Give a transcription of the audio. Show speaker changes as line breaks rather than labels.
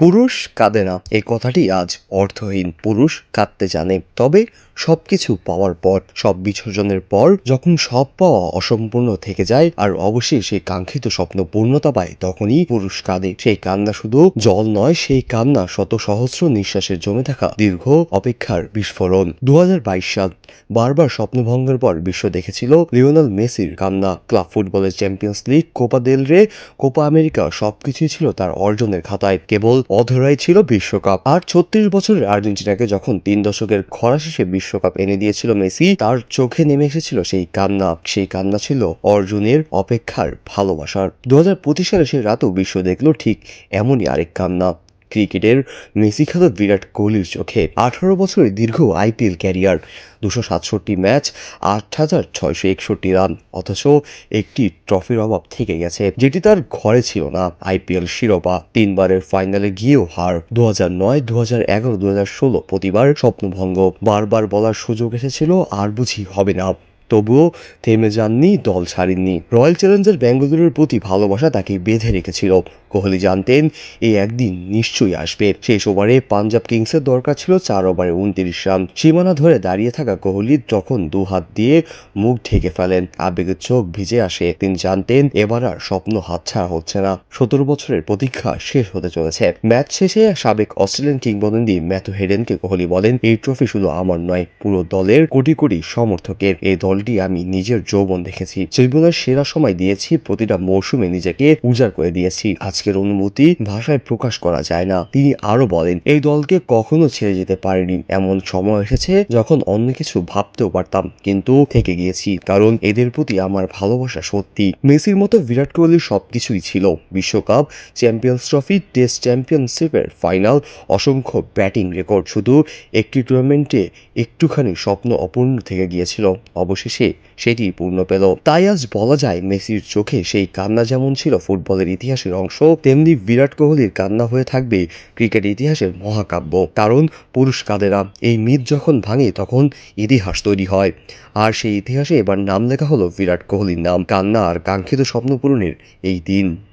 পুরুষ কাঁদে না। এই কথাটি আজ অর্থহীন। পুরুষ কাঁদতে জানে। তবে সবকিছু পাওয়ার পর, সব বিসর্জনের পর, যখন সব পাওয়া অসম্পূর্ণ থেকে যায়, আর অবশ্যই সেই কাঙ্ক্ষিত স্বপ্ন পূর্ণতা পায়, তখনই পুরুষ কাঁদে। সেই কান্না শুধু জল নয়, সেই কান্না শত সহস্র নিঃশ্বাসের জমে থাকা দীর্ঘ অপেক্ষার বিস্ফোরণ। দু হাজার বাইশ সাল বারবার স্বপ্নভঙ্গের পর বিশ্ব দেখেছিল লিওনাল মেসির কান্না। ক্লাব ফুটবলের চ্যাম্পিয়ন্স লিগ, কোপা দেল রে, কোপা আমেরিকা সবকিছুই ছিল তার অর্জনের খাতায়। কেবল অধরাই ছিল বিশ্বকাপ। আর ছত্রিশ বছরের আর্জেন্টিনাকে যখন তিন দশকের খরা শেষে বিশ্বকাপ এনে দিয়েছিল মেসি, তার চোখে নেমে এসেছিল সেই কান্না। সেই কান্না ছিল অর্জুনের অপেক্ষার ভালোবাসার। দু হাজার পঁচিশ সালে সেই রাতেও বিশ্ব দেখল ঠিক এমনই আরেক কান্না। ক্রিকেটের মেসি খ্যাত বিরাট কোহলির চোখে। আঠারো বছরের দীর্ঘ আইপিএল ক্যারিয়ার, দুশো সাতষট্টি ম্যাচ, আট হাজার ছয়শো একষট্টি রান, অথচ একটি ট্রফির অভাব থেকে গেছে, যেটি তার ঘরে ছিল না। আইপিএল শিরোপা, তিনবারের ফাইনালে গিয়েও হার। দু হাজার নয় দু হাজার এগারো দু হাজার ষোলো প্রতিবার স্বপ্নভঙ্গ। বারবার বলার সুযোগ এসেছিল, আর বুঝি হবে না। তবুও থেমে যাননি, দল ছাড়েননি। রয়্যাল চ্যালেঞ্জার ব্যাঙ্গালোরের প্রতি ভালোবাসা তাকে বেঁধে রেখেছিল। কোহলি জানতেন এই একদিন নিশ্চয়ই আসবে। শেষ ওভারে পাঞ্জাব কিংসের দরকার ছিল চার ওভারে উনত্রিশ রান। সীমানা ধরে দাঁড়িয়ে থাকা কোহলি যখন দু হাত দিয়ে মুখ ঢেকে ফেলেন, আবেগের চোখ ভিজে আসে। তিনি জানতেন, এবার আর স্বপ্ন হাতছাড়া হচ্ছে না। সতেরো বছরের প্রতীক্ষা শেষ হতে চলেছে। ম্যাচ শেষে সাবেক অস্ট্রেলিয়ান কিংবদন্তি ম্যাথু হেডেনকে কোহলি বলেন, এই ট্রফি শুধু আমার নয়, পুরো দলের কোটি কোটি সমর্থকের। এই দলটি আমি নিজের যৌবন দেখেছি। জীবনের সেরা সময় দিয়েছি, প্রতিটা মৌসুমে নিজেকে উজাড় করে দিয়েছি। আজকের অনুভূতি ভাষায় প্রকাশ করা যায় না। তিনি আরও বলেন, এই দলকে কখনো ছেড়ে যেতে পারিনি। এমন সময় এসেছে যখন অন্য কিছু ভাবতেও পারতাম, কিন্তু থেকে গিয়েছি, কারণ এদের প্রতি আমার ভালোবাসা সত্যি। মেসির মতো বিরাট কোহলির সবকিছুই ছিল। বিশ্বকাপ, চ্যাম্পিয়ন্স ট্রফি, টেস্ট চ্যাম্পিয়নশিপের ফাইনাল, অসংখ্য ব্যাটিং রেকর্ড। শুধু একটি টুর্নামেন্টে একটুখানি স্বপ্ন অপূর্ণ থেকে গিয়েছিল। অবশেষে সেটি পূর্ণ পেল। তাই আজ বলা যায় মেসির চোখে সেই কান্না যেমন ছিল ফুটবলের ইতিহাসের অংশ, তেমনি বিরাট কোহলির কান্না হয়ে থাকবে ক্রিকেট ইতিহাসের মহাকাব্য। কারণ পুরুষ কাদেরা এই মিথ যখন ভাঙে তখন ইতিহাস তৈরি হয়। আর সেই ইতিহাসে এবার নাম লেখা হলো বিরাট কোহলির নাম। কান্না আর কাঙ্ক্ষিত স্বপ্ন পূরণের এই দিন।